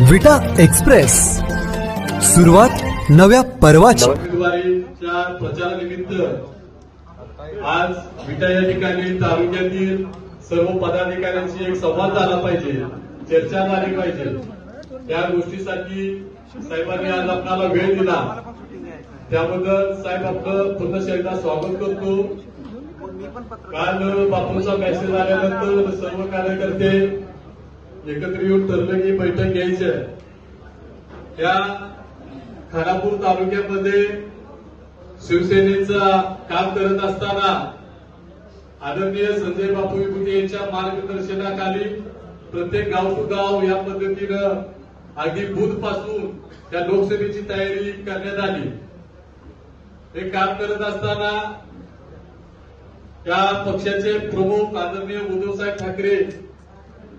विटा एक्सप्रेस. सुरुवात नव्या पर्वाची. उमेदवारीच्या प्रचारानिमित्त आज विटा या ठिकाणी तालुक्यातील सर्व पदाधिकाऱ्यांशी एक संवाद झाला पाहिजे चर्चा झाली पाहिजे. त्या गोष्टीसाठी साहेबांनी आज आपल्याला वेळ दिला. त्याबद्दल साहेब आपलं पुन्हा एकदा स्वागत करतो. काल बापूंचा मेसेज आल्यानंतर सर्व कार्यकर्ते एकत्र येऊन ठरलं की बैठक घ्यायची आहे. या खानापूर तालुक्यामध्ये शिवसेनेचा काम करत असताना आदरणीय संजय बापू विभूती यांच्या मार्गदर्शनाखाली प्रत्येक गाव टू गाव या पद्धतीनं अगदी बूथपासून त्या लोकसभेची तयारी करण्यात आली. हे काम करत असताना त्या पक्षाचे प्रमुख आदरणीय उद्धवसाहेब ठाकरे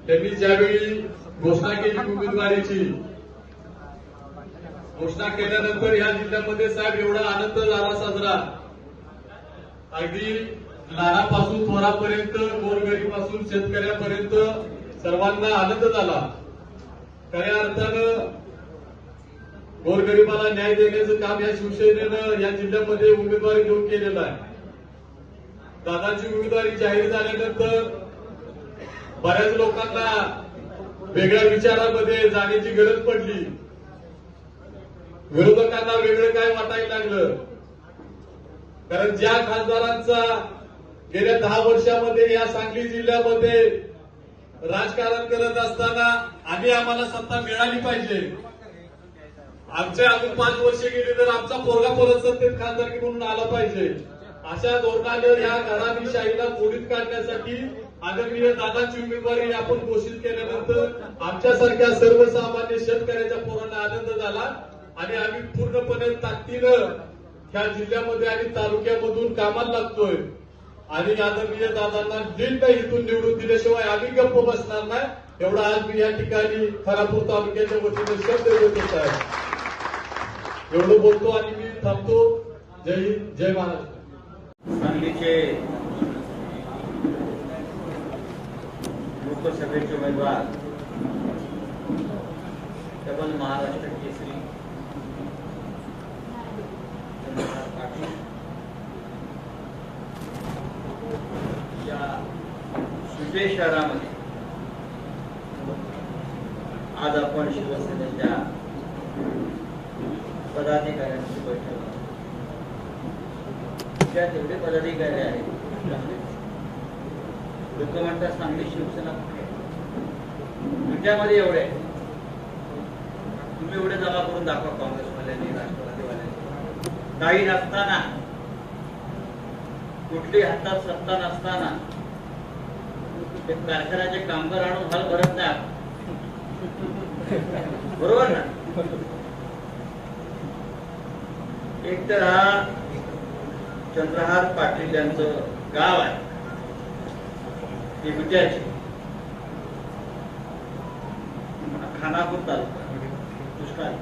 त्यांनी ज्यावेळी घोषणा केली उमेदवारीची घोषणा केल्यानंतर या जिल्ह्यामध्ये साहेब एवढा आनंद झाला साजरा. अगदी लहानापासून थोरापर्यंत गोरगरीपासून शेतकऱ्यापर्यंत सर्वांना आनंद झाला. खऱ्या अर्थानं गोरगरीबाला न्याय देण्याचं काम या शिवसेनेनं या जिल्ह्यामध्ये उमेदवारी घेऊन केलेलं आहे. दादाची उमेदवारी जाहीर झाल्यानंतर बऱ्याच लोकांना वेगळ्या विचारामध्ये जाण्याची गरज पडली. विरोधकांना वेगळं काय वाटायला लागलं? कारण ज्या खासदारांचा गेल्या दहा वर्षामध्ये या सांगली जिल्ह्यामध्ये राजकारण करत असताना आधी आम्हाला सत्ता मिळाली पाहिजे. आमचे अजून पाच वर्ष गेले तर आमचा पोरगा परत सत्तेत खासदारकी म्हणून आला पाहिजे. अशा धोरणाने या घराणीशाहीला मोडीत काढण्यासाठी आदरणीय दादाची उमेदवारी आपण घोषित केल्यानंतर आमच्यासारख्या सर्वसामान्य शेतकऱ्याच्या पोरांना आनंद झाला आणि आम्ही पूर्णपणे ताकदीनं ह्या जिल्ह्यामध्ये आणि तालुक्यामधून कामाला लागतोय. आणि आदरणीय दादांना दिल नाही इथून निवडून दिल्याशिवाय आम्ही गप्प बसणार नाही. एवढा आज मी या ठिकाणी खरापूर तालुक्याच्या वतीने शब्द देत होत आहे एवढं बोलतो आणि मी थांबतो. जय हिंद जय महाराष्ट्र. सांगलीचे लोकसभेचे उमेदवार डबल महाराष्ट्र केसरी. चंद्रकांत पाटील. या सुजय शहरामध्ये. आज आपण शिवसेनेच्या पदाधिकाऱ्यांची बैठक ज्या जेवढे पदाधिकारी आहेत लोक म्हणतात सांगली शिवसेना कुठे एवढे. तुम्ही एवढे जमा करून दाखवा काँग्रेसवाल्यांनी राष्ट्रवादीवाल्यांनी. काही नसताना कुठली हातात सत्ता नसताना ते कारखान्याचे कामगार आणून हल भरत नाही बरोबर ना? एक तर हा चंद्रहार पाटील यांचं गाव आहे. ते विद्यार्थी. खानापूर तालुका. दुष्काळ.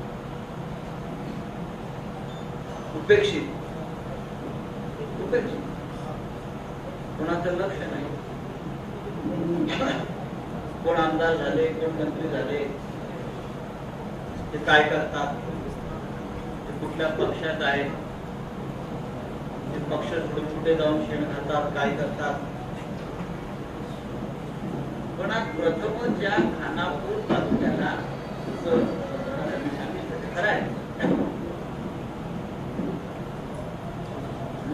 उपेक्षित. उपेक्षित. कोणाचं लक्ष नाही. कोण आमदार झाले कोण मंत्री झाले ते काय करतात? ते कुठल्या पक्षात आहेत? ते पक्ष कुठे जाऊन शेण खातात काय करतात? पण आज प्रथम ज्या खानापूर तालुक्याला खरं आहे.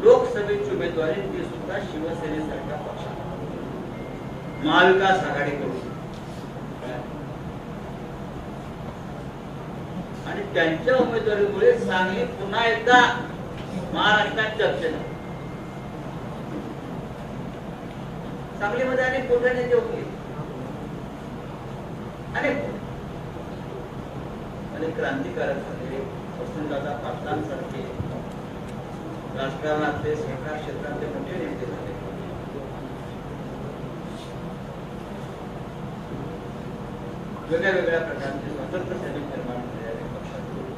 लोकसभेची उमेदवारी ती सुद्धा शिवसेनेसारख्या पक्षात महाविकास आघाडीकडून. आणि त्यांच्या उमेदवारीमुळे सांगली पुन्हा एकदा महाराष्ट्रात चर्चेत सांगलीमध्ये अनेक मोठे नेते होते. अनेक. अनेक क्रांतिकारक झाले. वसंतदादा पाटलांसारखे राजकारणातले सहकार क्षेत्रातले मोठे नेते झाले. वेगळ्या वेगळ्या प्रकारचे स्वतंत्र सैनिक निर्माण झाले अनेक पक्षातून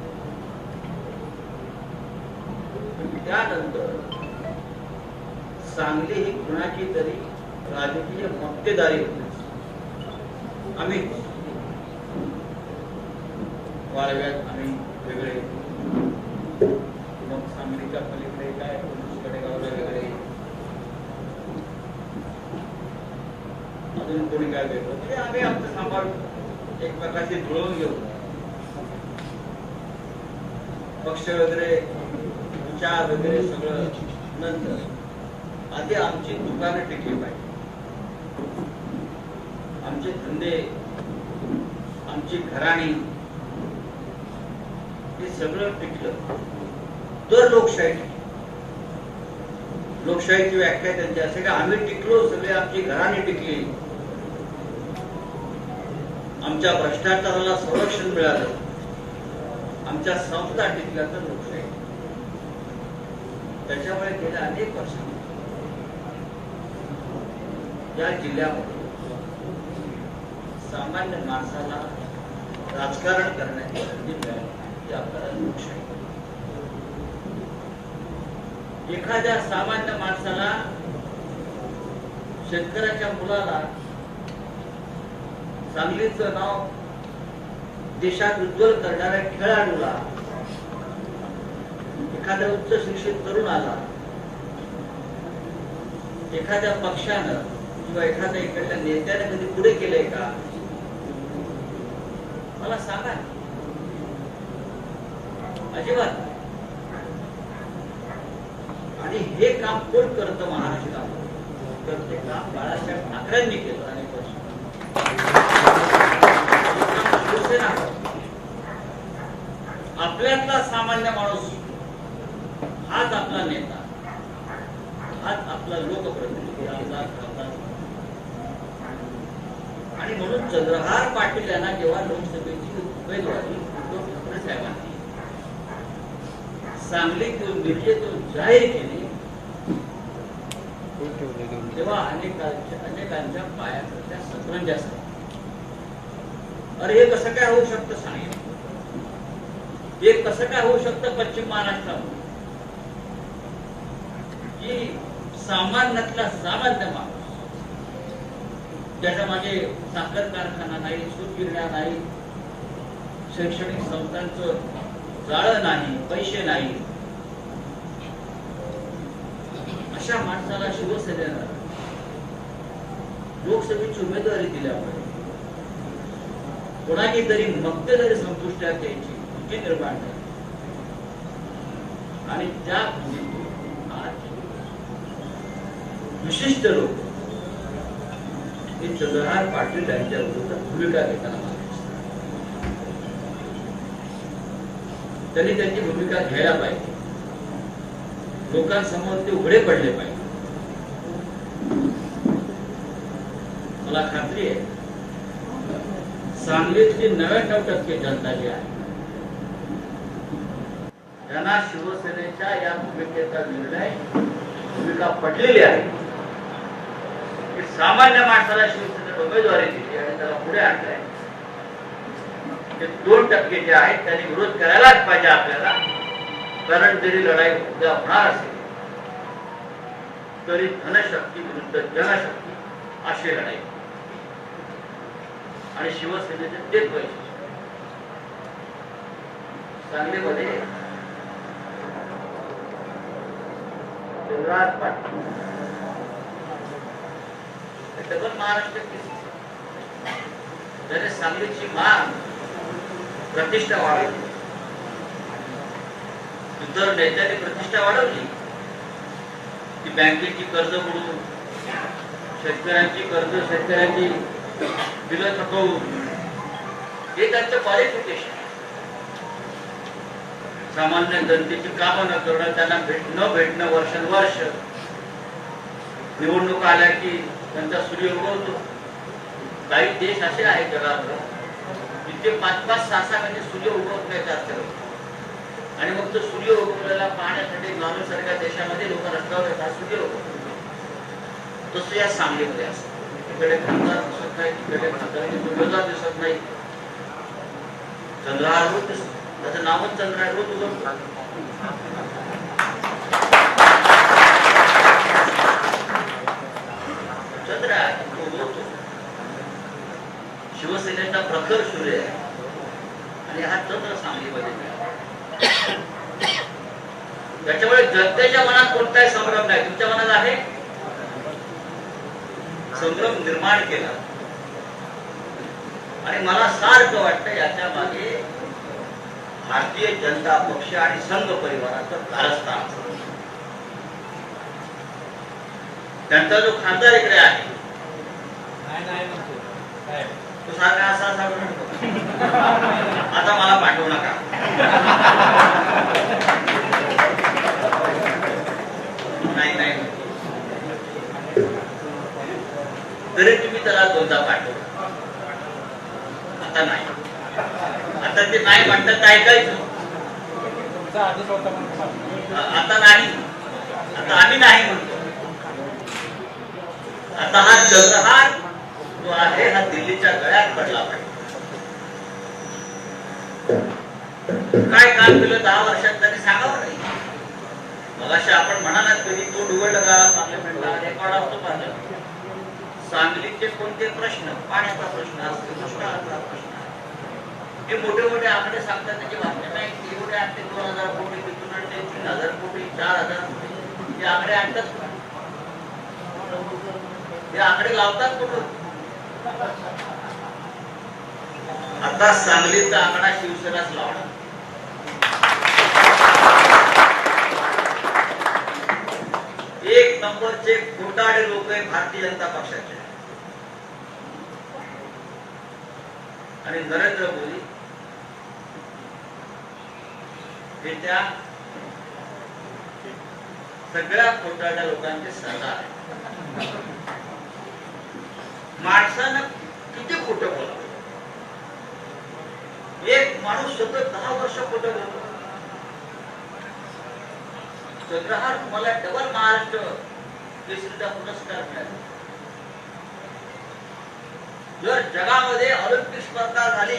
त्यानंतर सांगली ही कुणाची तरी राजकीय मक्तेदारी होती. आम्ही वाळव्यात आम्ही वेगळे. मग सांगलीच्या पलीकडे काय? कडेगावला वेगळे अजून कोणी काय वेगळं म्हणजे आम्ही आमचं सांभाळ एक प्रकारचे जुळवून घेऊ. पक्ष वगैरे विचार वगैरे सगळं नंतर. आधी आमची दुकानं टिकली पाहिजे. आमचे धंदे आमची घराणी सगळं पिकलं. तर लोकशाही. लोकशाहीची व्याख्या त्यांची. असे की आम्ही टिकलो सगळे आमची घराने टिकली. आमच्या भ्रष्टाचाराला संरक्षण मिळालं. आमच्या संस्था टिकल्या तर लोकशाही. त्याच्यामुळे गेल्या अनेक वर्षांमध्ये या जिल्ह्यामध्ये सामान्य माणसाला राजकारण करण्याची संधी मिळाली. एखाद्या सामान्य माणसाला शेतकऱ्याच्या मुलाला सांगलीच नाव देशात उज्ज्वल करणाऱ्या खेळाडूला एखाद्या उच्च शिक्षित तरुणाला एखाद्या पक्षानं किंवा एखाद्या इकडल्या नेत्याने कधी पुढे केलंय का? मला सांगा. अजिबात. आणि हे काम कोण करतं महाराष्ट्रात तर ते काम बाळासाहेब ठाकरेंनी केलं अनेक वर्ष शिवसेना. आपल्यातला सामान्य माणूस हाच आपला नेता. हाच आपला लोकप्रतिनिधी आमदार खासदार. आणि म्हणून चंद्रहार पाटील यांना जेव्हा लोकसभेची उमेदवारी उद्धव ठाकरे साहेबांनी सांगलीतून मिरजेतून जाहीर केली तेव्हा अनेकांच्या अनेकांच्या पायाच्या सतरंजा झाल्या. अरे हे कसं काय होऊ शकतं सांगितलं? हे कसं काय होऊ शकतं पश्चिम महाराष्ट्रामध्ये? की सामान्यातला सामान्य माणूस ज्याच्या मागे साखर कारखाना नाही सूतगिरण्या नाही शैक्षणिक संस्थांचं जाळं नाही पैसे नाही. अशा माणसाला शिवसेनेनं लोकसभेची उमेदवारी दिल्यामुळे. कोणाची तरी मक्ते तरी संपुष्टात यायची भीती निर्माण झाली. आणि त्या विशिष्ट लोक हे चंद्रहार पाटील यांच्या विरुद्ध भूमिका घेताना मला दिसतात. त्यांनी त्यांची भूमिका घ्यायला पाहिजे. लोकांसमोर ते उघडे पडले पाहिजे. मला खात्री आहे सांगलीतली नव्याण्णव टक्के जनता जी आहे त्यांना शिवसेनेच्या या भूमिकेचा निर्णय भूमिका पडलेली आहे. की सामान्य माणसाला शिवसेनेने उमेदवारी दिली आणि त्याला पुढे आणलंय ते दोन टक्के जे आहेत त्यांनी विरोध करायलाच पाहिजे आपल्याला. कारण जरी लढाई उद्या होणार असेल तरी धनशक्ती विरुद्ध जनशक्ती अशी लढाई आणि शिवसेनेचे तेच वैशिष्ट्य. सांगलीमध्ये शिवराज पाटील. डबल महाराष्ट्र त्याने सांगलीची मान प्रतिष्ठा वाढवली. इतर नेत्याने प्रतिष्ठा वाढवली. की बँकेची कर्ज बुडून शेतकऱ्यांची कर्ज शेतकऱ्यांची बिलं थकवून हे त्यांचं क्वालिफिकेशन सामान्य जनतेची कामं न करणं त्यांना भेट न भेटणं वर्षानुवर्ष निवडणूक आल्या की त्यांचा सूर्य उगवतो काही देश असे आहेत जगात ते पाच पाच सहा सहा म्हणजे सूर्य उगवत असतं आणि मग तो सूर्य उगवलेला पाहण्यासाठी नॉर्वे सारख्या देशामध्ये लोक रस्त्यावर येतात सूर्य उगवतो तसं या सांगलीमध्ये असतं. तिकडे खासदार दिसत नाही तिकडे खासदारांचे उमेदवार दिसत नाही. चंद्रहार रोज दिसतो. त्याचं नावच चंद्रहार रोज उगवतो चंद्र आहे, तो उगवतो शिवसेनेचा प्रखर सूर्य आहे. आणि हा चंद्र सांगलीमध्ये मिळाला. त्याच्यामुळे जनतेच्या मनात कोणताही संभ्रम नाही. तुमच्या मनात आहे? संभ्रम निर्माण केला. आणि मला सारखं वाटतं याच्या मागे भारतीय जनता पक्ष आणि संघ परिवाराचं कारस्थान. त्यांचा जो खासदार इकडे आहे. तो सारखा असा असा म्हणतो. आता मला पाठवू नका. नाही नाही. तरी तुम्ही त्याला दोनदा पाठवू. आता नाही. आता ते नाही म्हणतात काय ऐकायचं आता नाही. आता आम्ही नाही म्हणतो. आता हा जगहार जो आहे हा दिल्लीच्या गळ्यात पडला पाहिजे. काय काम केलं दहा वर्षात त्यांनी सांगावं नाही. मगाशी आपण म्हणालात कधी तो डुबळला का पार्लमेंटला रेकॉर्ड असतो पाहिलं सांगलीचे कोणते प्रश्न? पाण्याचा प्रश्न असतो दुष्काळाचा प्रश्न हे मोठे मोठे आकडे सांगतात त्याची वाक्य नाही. एवढे आणते दोन हजार कोटी तिथून आणते तीन हजार कोटी चार हजार कोटी. हे आकडे आणतात हे आकडे लावतात कुठून? आता सांगलीचा आकडा शिवसेनाच लावणार. एक नंबरचे खोटाडे लोक आहे भारतीय जनता पक्षाचे. आणि नरेंद्र मोदी हे त्या सगळ्या खोटाड्या लोकांचे सरदार आहे माणसानं किती खोटं बोलावं? एक माणूस सतत दहा वर्ष खोटं बोलतो. चंद्रहार तुम्हाला डबल महाराष्ट्र केसरीचा पुरस्कार मिळाला. जर जगामध्ये ऑलिम्पिक स्पर्धा झाली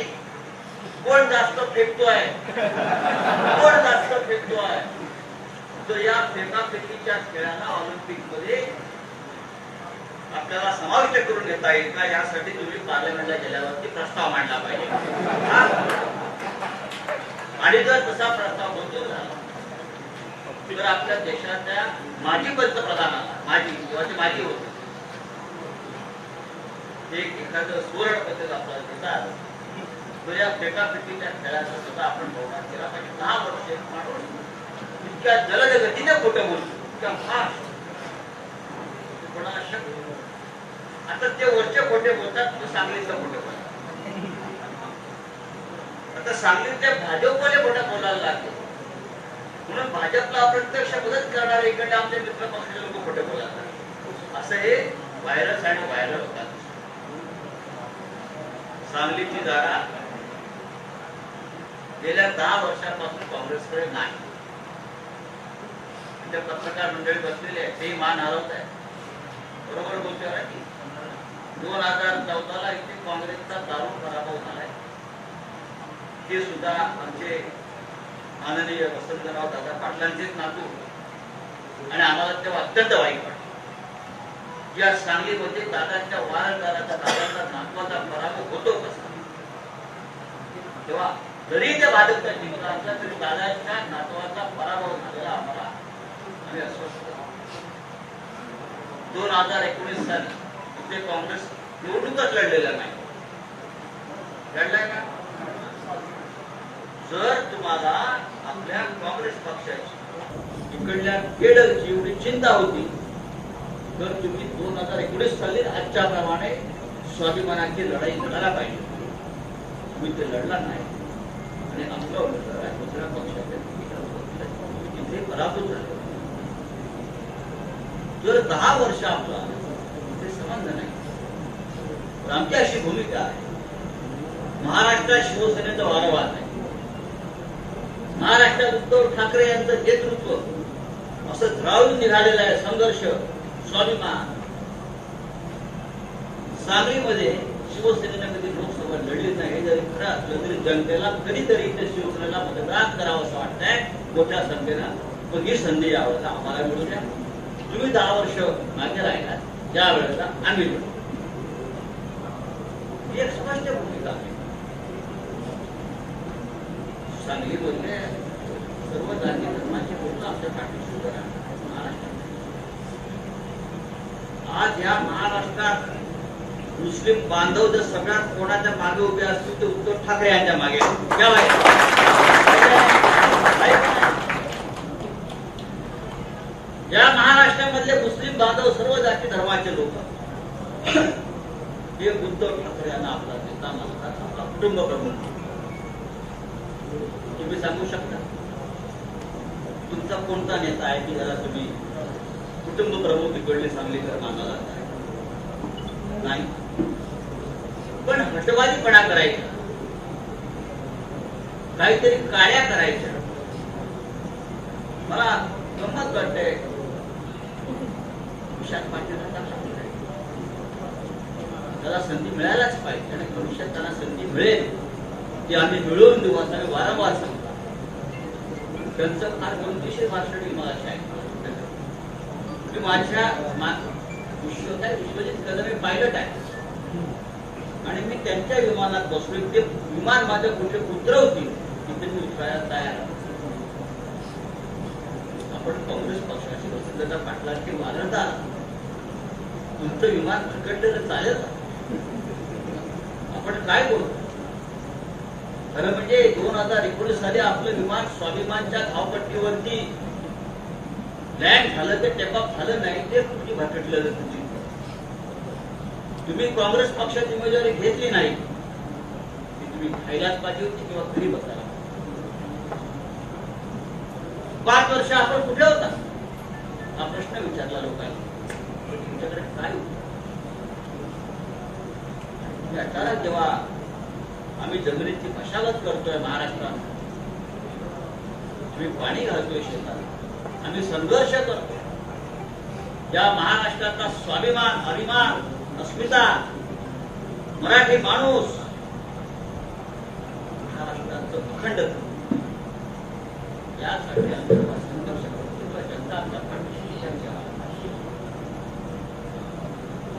कोण जास्त फेकतोय? कोण जास्त फेकतोय? तर या फेकाफेकीच्या खेळाला ऑलिम्पिकमध्ये आपल्याला समाविष्ट करून घेता येईल का? यासाठी तुम्ही पार्लमेंटला गेल्यावरती प्रस्ताव मांडला पाहिजे. आणि जर तसा प्रस्ताव मंजूर झाला तर आपल्या देशाच्या माजी पंतप्रधानाला माजी किंवा ते माजी होते एक एखादं सुवर्ण पद्धत आपल्याला देतात. तर या फेकाफेकीच्या खेळाचा सुद्धा आपण बहुमान केला पाहिजे दहा वर्ष एक माणूस इतक्या जलद गतीने खोटं बोलतो इतक्या फास्ट. आता ते वरचे खोटे बोलतात ते सांगलीचं खोटे बोलतात. आता सांगलीचे भाजपवाले खोटं बोलायला लागले. म्हणून भाजपला अप्रत्यक्ष मदत करणारे इकडे आमचे मित्र पक्षाचे लोक खोटे बोलतात असं हे व्हायरस आणि व्हायरल होतात. सांगलीची जागा गेल्या दहा वर्षांपासून काँग्रेसकडे नाही. पत्रकार मंडळी बसलेले आहे ते मान हरवत आहे. बरोबर बोलते दोन हजार चौदाला इथे काँग्रेसचा दारुण पराभव झालाय. ते सुद्धा आमचे माननीय वसंतराव दादा पाटलांचेच नातू आणि आम्हाला तेव्हा अत्यंत वाईट वाटलं या सांगलीमध्ये दादांच्या वारंदाराचा दादांचा नातवाचा पराभव होतो कसा तेव्हा जरी ते भाजपचा जिंकला असला तरी दादांच्या नातवाचा पराभव झालेला आम्हाला आम्ही अस्वस्थ दोन हजार एकोणीस साली ते काँग्रेस निवडणूकच लढलेला नाही. लढलाय का? जर तुम्हाला आपल्या काँग्रेस पक्षाची इकडल्या केडलची एवढी चिंता होती तर तुम्ही दोन हजार एकोणीस साली आजच्या प्रमाणे स्वाभिमानाची लढाई लढायला पाहिजे. तुम्ही ते लढला नाही. आणि आमचा उमेदवार आहे दुसऱ्या पक्षाच्या तिथे पराभूत झाले. जर दहा वर्ष आपला ते संबंध पण आमची अशी भूमिका आहे. महाराष्ट्रात शिवसेनेचा वारंवार नाही महाराष्ट्रात उद्धव ठाकरे यांचं नेतृत्व असं द्रावून निघालेलं आहे संघर्ष स्वाभिमान. सांगलीमध्ये शिवसेनेनं कधी लोकसभा लढली नाही जरी खरं असलं तरी जनतेला कधीतरी इथे शिवसेनेला मतदान करावं असं वाटतंय मोठ्या संख्येनं. पण ही संधी यावं आम्हाला मिळू द्या. तुम्ही दहा वर्ष मागे राहिला या वेळेला आम्ही मिळू ही एक स्पष्ट भूमिका. आहे सांगलीमध्ये सर्व जाती धर्माची लोक आमच्या पाठीशी उभे महाराष्ट्रात. आज या महाराष्ट्रात मुस्लिम बांधव जर सगळ्यात कोणाच्या मागे उभे असतील तर उद्धव ठाकरे यांच्या मागे आहेत. या महाराष्ट्रामधले मुस्लिम बांधव सर्व जाती धर्माचे लोक हे उद्धव ठाकरे यांना आपला नेता मानतात आपला कुटुंब प्रमुख. तुम्ही सांगू शकता? तुमचा कोणता नेता आहे की जरा तुम्ही कुटुंब प्रमुख इकडले सांगलीकर मानला जात? नाही. पण हटवादीपणा करायचा. काहीतरी काळ्या करायच्या मला गंमत वाटते विशाल पाटील त्याला संधी मिळायलाच पाहिजे. आणि भविष्यात त्याला संधी मिळेल ती आम्ही मिळवून देऊ असं आम्ही वारंवार सांगतो. त्यांचं फार गमतीशीर भाषण मी मला ऐकलं. माझ्या मा- विश्व काय विश्वजित कदम हे पायलट आहे. आणि मी त्यांच्या विमानात बसलो ते विमान माझ्या कुठे उतरवतील तिथे मी उतरायला तयार आपण काँग्रेस पक्षाची वसंतता पाटलांची वारंदार तुमचं विमान फटकटलेलं चालेल आपण काय बोलतो खरं म्हणजे दोन हजार एकोणीस साली आपलं विमान स्वाभिमानच्या धावपट्टीवरती लँड झालं ते टेपअप झालं नाही ते तुमची भटकलेलं तुमची तुम्ही काँग्रेस पक्षाची उमेदवारी घेतली नाही ती तुम्ही खायलाच पाहिजे होती किंवा घरी बसायला पाच वर्ष आपण कुठे होता? हा प्रश्न विचारला लोकांनी. तुमच्याकडे काय होत? अचानक जेव्हा आम्ही जमिनीची मशागत करतोय महाराष्ट्रात आम्ही पाणी घालतोय शेतात आम्ही संघर्ष करतोय. या महाराष्ट्राचा स्वाभिमान अभिमान अस्मिता मराठी माणूस महाराष्ट्राचं अखंड यासाठी आम्ही जेव्हा संघर्ष करतोय, जनता आमच्या पाठीशी आहे.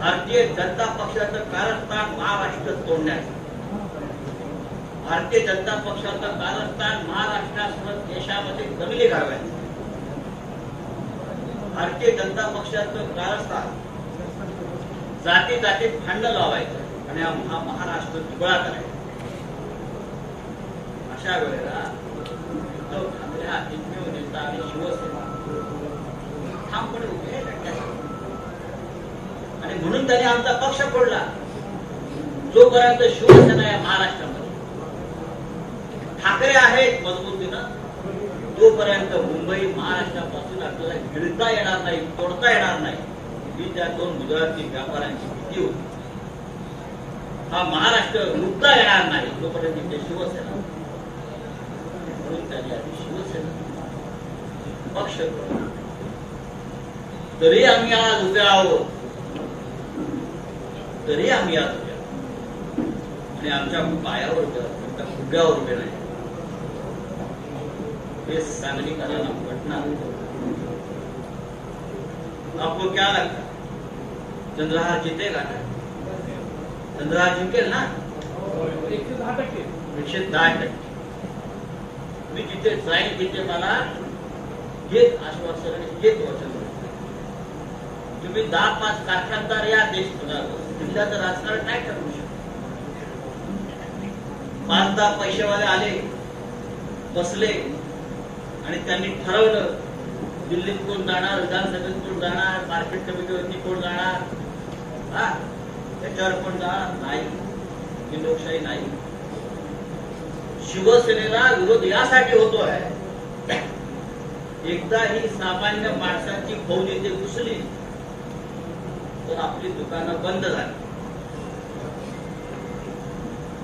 भारतीय जनता पक्षाचं कारस्थान महाराष्ट्र तोडण्याचं भारतीय जनता पक्षाचं कारस्थान महाराष्ट्रासह देशामध्ये जमिनी घालवायचं भारतीय जनता पक्षाचं कारस्थान जाती जातीत भांडण लावायचं आणि हा महाराष्ट्र दुबळा करायचा. अशा वेळेला उद्धव ठाकरे हा एकमेव नेता आणि शिवसेना. ठामपणे उभे आणि म्हणून त्याने आमचा पक्ष फोडला. जोपर्यंत शिवसेना या महाराष्ट्रामध्ये ठाकरे आहेत मजबूतीनं तोपर्यंत मुंबई महाराष्ट्रापासून आपल्याला गिळता येणार नाही तोडता येणार नाही. ही त्या दोन गुजराती व्यापाऱ्यांची भीती होती. हा महाराष्ट्र लुटता येणार नाही तोपर्यंत इथे शिवसेना म्हणून त्यांनी आधी शिवसेना पक्ष तरी आम्ही आज उभे आहोत. तरी आम्ही आज उभ्या आणि आमच्या पायावर उभ्या आहोत. आमच्या फुग्यावर उभे नाही. हे सांगलीकरांना पटणार आपको क्या लगता चंद्रहार जितेगा ना चंद्रहार जिंकेल ना? एकशे दहा टक्के. मी जिथे जाईल तिथे मला हेच आश्वासन हेच वचन तुम्ही दहा पाच कारखानदार या देश जिल्ह्याचं राजकारण नाही ठरवू शकत. पाच दहा पैसेवाले आले बसले आणि त्यांनी ठरवलं दिल्लीत कोण जाणार विधानसभेत कोण जाणार मार्केट कमिटीवरती कोण जाणार? हा त्याच्यावर कोण जाणार? नाही. ही लोकशाही नाही. शिवसेनेला विरोध यासाठी होतोय. एकदा ही सामान्य माणसाची फौज इथे घुसली तर आपली दुकानं बंद झाली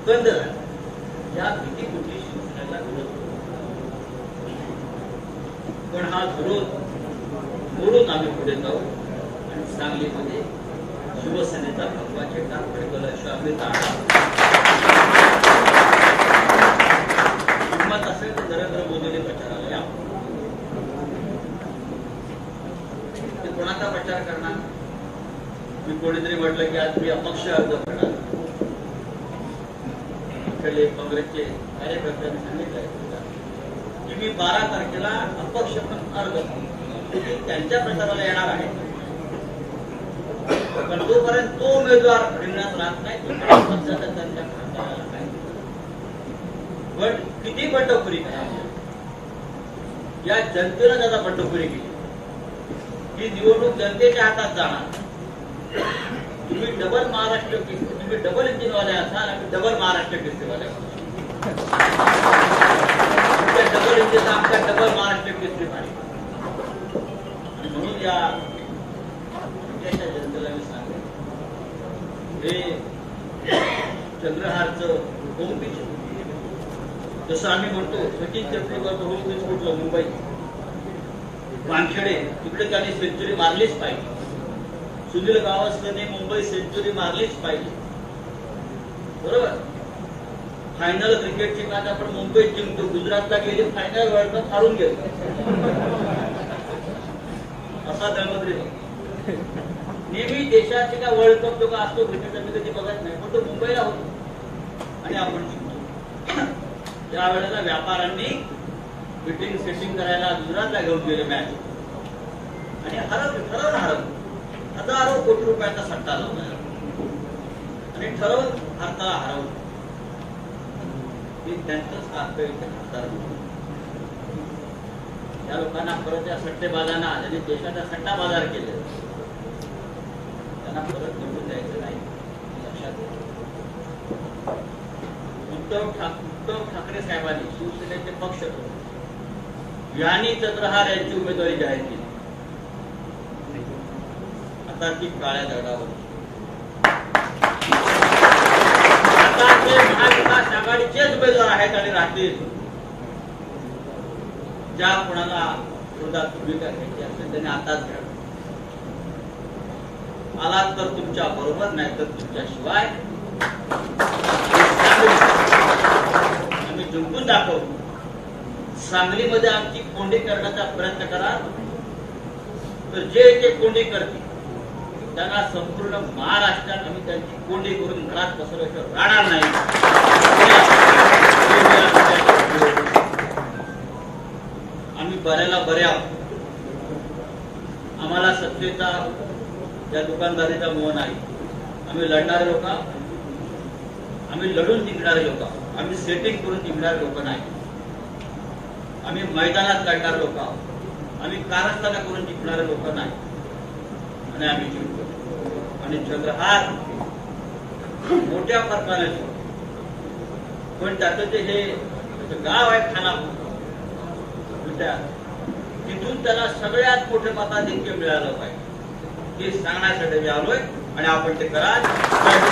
बंद झाली या भीती कुठली शिवसेनेला विरोध पण हा विरोध मोडून आम्ही पुढे जाऊ आणि सांगलीमध्ये शिवसेनेचा भगवाचे टाक पडकल अशी आम्ही हिंमत असेल तर नरेंद्र मोदीने प्रचाराला या. ते कोणाचा प्रचार करणार? की कोणीतरी म्हटलं की आज मी अपक्ष अर्ज करणार. इकडले काँग्रेसचे कार्यकर्त्यांनी सांगितलंय की मी बारा तारखेला अपक्ष अर्ज त्यांच्या प्रचाराला येणार आहे. पण जोपर्यंत तो उमेदवार रिंगणात राहत नाही तोपर्यंत पक्षाचा त्यांच्या खासदाराला काय पण किती बंडखोरी करा या जनतेनं त्याचा बंडखोरी केली. ही निवडणूक जनतेच्या हातात जाणार. तुम्ही डबल महाराष्ट्र तुम्ही डबल इंजिनवाले असाल आम्ही डबल महाराष्ट्र केसरीवाले. आमच्या डबल इंजिन आमच्या डबल महाराष्ट्र केसरी आणि म्हणून या इंडियाच्या जनतेला मी सांगेन हे चंद्रहारचं होम पिच जसं आम्ही म्हणतो सचिन तेंडुलकरचं होम पिच कुठलं? मुंबई. वानखेडे तिकडे त्यांनी सेंचुरी मारलीच पाहिजे. सुनील गावस्करने मुंबई सेंचुरी मारलीच पाहिजे बरोबर? फायनल क्रिकेटची मॅच आपण मुंबईत जिंकतो. गुजरातला गेली फायनल वर्ल्ड कप हारून गेलो. असा दळमद्री नेहमी देशाचे का वर्ल्ड कप जो का असतो क्रिकेट आम्ही कधी बघत नाही. पण तो मुंबईला होतो. आणि आपण जिंकतो. त्यावेळेला व्यापाऱ्यांनी मिटिंग सेटिंग करायला गुजरातला घेऊन गेले मॅच आणि हरवले हरवलं हरवलं हजारो कोटी रुपयाचा सट्टा लावला. आणि ठरवून भारताला हरवलं. त्यांचंच कर्तव्य खासदार लोकांना परत या सट्टेबाजांना ज्यांनी देशाचा सट्टा बाजार केले त्यांना परत निवडून द्यायचं नाही लक्षात उद्धव ठाक उद्धव ठाकरे साहेबांनी शिवसेनेचे पक्ष यांनी चंद्रहार यांची उमेदवारी जाहीर केली. आता की काळ्या दगडावर आता ते महाविकास आघाडीचेच उमेदवार आहेत आणि राहतील ज्या कोणाला विरोधात भूमिका घ्यायची असेल त्याने आताच घ्यावी आलात तर तुमच्या बरोबर नाही तर तुमच्या शिवाय आम्ही जिंकून दाखवू. सांगलीमध्ये आमची कोंडी करण्याचा प्रयत्न करा. तर जे ते कोंडी करतील त्यांना संपूर्ण महाराष्ट्रात आम्ही त्यांची कोंडी करून घरात बसवल्याशिवाय राहणार नाही. आम्ही बऱ्याला बरे आहोत. आम्हाला सत्तेचा या दुकानदारीचा मोह नाही. आम्ही लढणारे लोक आम्ही लढून जिंकणारे लोक आम्ही सेटिंग करून जिंकणारे लोक नाही. आम्ही मैदानात लढणारे लोक आहोत. आम्ही कारस्थाना करून जिंकणारे लोक नाही. आणि आम्ही जिंकू. आणि चंद्रहार मोठ्या फरकाने पण त्याचं जे हे गाव आहे खानापूर. तिथून त्याला सगळ्यात मोठे मताधिक्य मिळालं पाहिजे. हे सांगण्यासाठी मी आलोय आणि आपण ते करा.